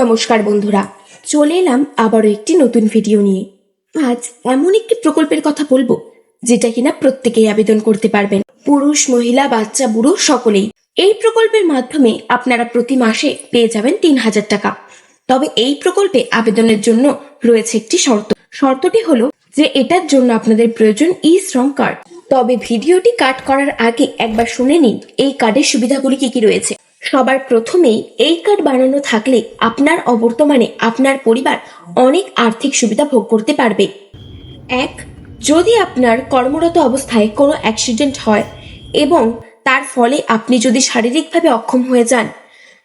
নমস্কার বন্ধুরা, চলে এলাম আবারও একটি নতুন ভিডিও নিয়ে। আজ এমন একটি প্রকল্পের কথা বলব, যেটা কিনা প্রত্যেকেই আবেদন করতে পারবেন। পুরুষ, মহিলা, বাচ্চা, বুড়ো, সকলেই। এই প্রকল্পের মাধ্যমে আপনারা প্রতি মাসে পেয়ে যাবেন তিন হাজার টাকা। তবে এই প্রকল্পে আবেদনের জন্য রয়েছে একটি শর্ত। শর্তটি হলো যে এটার জন্য আপনাদের প্রয়োজন ই শ্রম কার্ড তবে ভিডিওটি কাট করার আগে একবার শুনে নিন, এই কার্ডের সুবিধাগুলি কি কি রয়েছে। সবার প্রথমেই এই কার্ড বানানো থাকলে আপনার অবর্তমানে আপনার পরিবার অনেক আর্থিক সুবিধা ভোগ করতে পারবে। এক, যদি আপনার কর্মরত অবস্থায় কোনো অ্যাক্সিডেন্ট হয় এবং তার ফলে আপনি যদি শারীরিকভাবে অক্ষম হয়ে যান,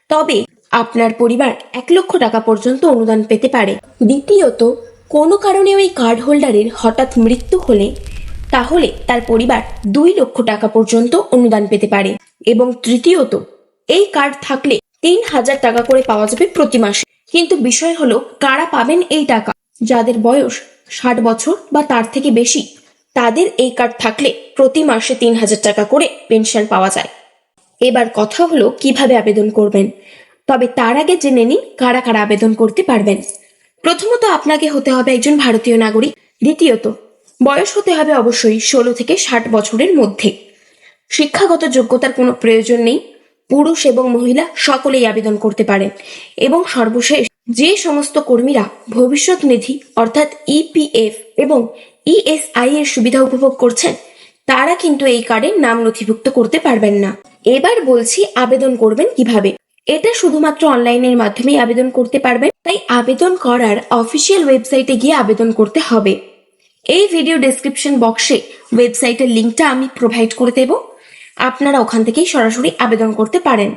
তবে আপনার পরিবার এক লক্ষ টাকা পর্যন্ত অনুদান পেতে পারে। দ্বিতীয়ত, কোনো কারণে ওই কার্ড হোল্ডারের হঠাৎ মৃত্যু হলে তাহলে তার পরিবার দুই লক্ষ টাকা পর্যন্ত অনুদান পেতে পারে। এবং তৃতীয়ত এই কার্ড থাকলে তিন হাজার টাকা করে পাওয়া যাবে প্রতি মাসে। কিন্তু বিষয় হলো, কারা পাবেন এই টাকা? যাদের বয়স ষাট বছর বা তার থেকে বেশি, তাদের এই কার্ড থাকলে প্রতি মাসে তিন হাজার টাকা করে পেনশন পাওয়া যায়। এবার কথা হলো, কীভাবে আবেদন করবেন? তবে তার আগে জেনে নিন, কারা কারা আবেদন করতে পারবেন। প্রথমত আপনাকে হতে হবে একজন ভারতীয় নাগরিক, দ্বিতীয়ত, বয়স হতে হবে অবশ্যই ষোলো থেকে ষাট বছরের মধ্যে। শিক্ষাগত যোগ্যতার কোনো প্রয়োজন নেই পুরুষ এবং মহিলা সকলেই আবেদন করতে পারেন। এবং সর্বশেষ, যে সমস্ত কর্মীরা ভবিষ্যৎ নিধি অর্থাৎ ইপিএফ এবং ইএসআই এর সুবিধা উপভোগ করছেন, তারা কিন্তু এই কার্ডে নাম নথিভুক্ত করতে পারবেন না। এবার বলছি আবেদন করবেন কীভাবে? এটা শুধুমাত্র অনলাইনের মাধ্যমেই আবেদন করতে পারবেন, তাই আবেদন করার অফিসিয়াল ওয়েবসাইটে গিয়ে আবেদন করতে হবে। এই ভিডিও ডেসক্রিপশন বক্সে ওয়েবসাইটের লিঙ্কটা আমি প্রোভাইড করে দেব। আপনারা ওখান থেকেই সরাসরি আবেদন করতে পারেন।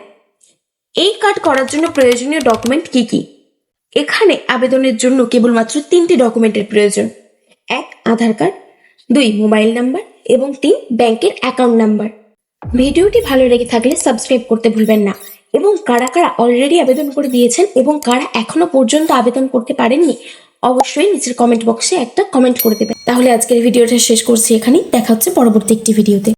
এই কার্ড করার জন্য প্রয়োজনীয় ডকুমেন্ট কি কি? এখানে আবেদনের জন্য কেবলমাত্র তিনটি ডকুমেন্টের প্রয়োজন। এক, আধার কার্ড, দুই, মোবাইল নাম্বার এবং তিন, ব্যাংকের অ্যাকাউন্ট নাম্বার। ভিডিওটি ভালো লেগে থাকলে সাবস্ক্রাইব করতে ভুলবেন না এবং কারা কারা অলরেডি আবেদন করে দিয়েছেন এবং কারা এখনও পর্যন্ত আবেদন করতে পারেননি, অবশ্যই নিচের কমেন্ট বক্সে একটা কমেন্ট করে দেবেন। তাহলে আজকের ভিডিওটা শেষ করছি এখানেই। দেখা হচ্ছে পরবর্তী একটি ভিডিওতে।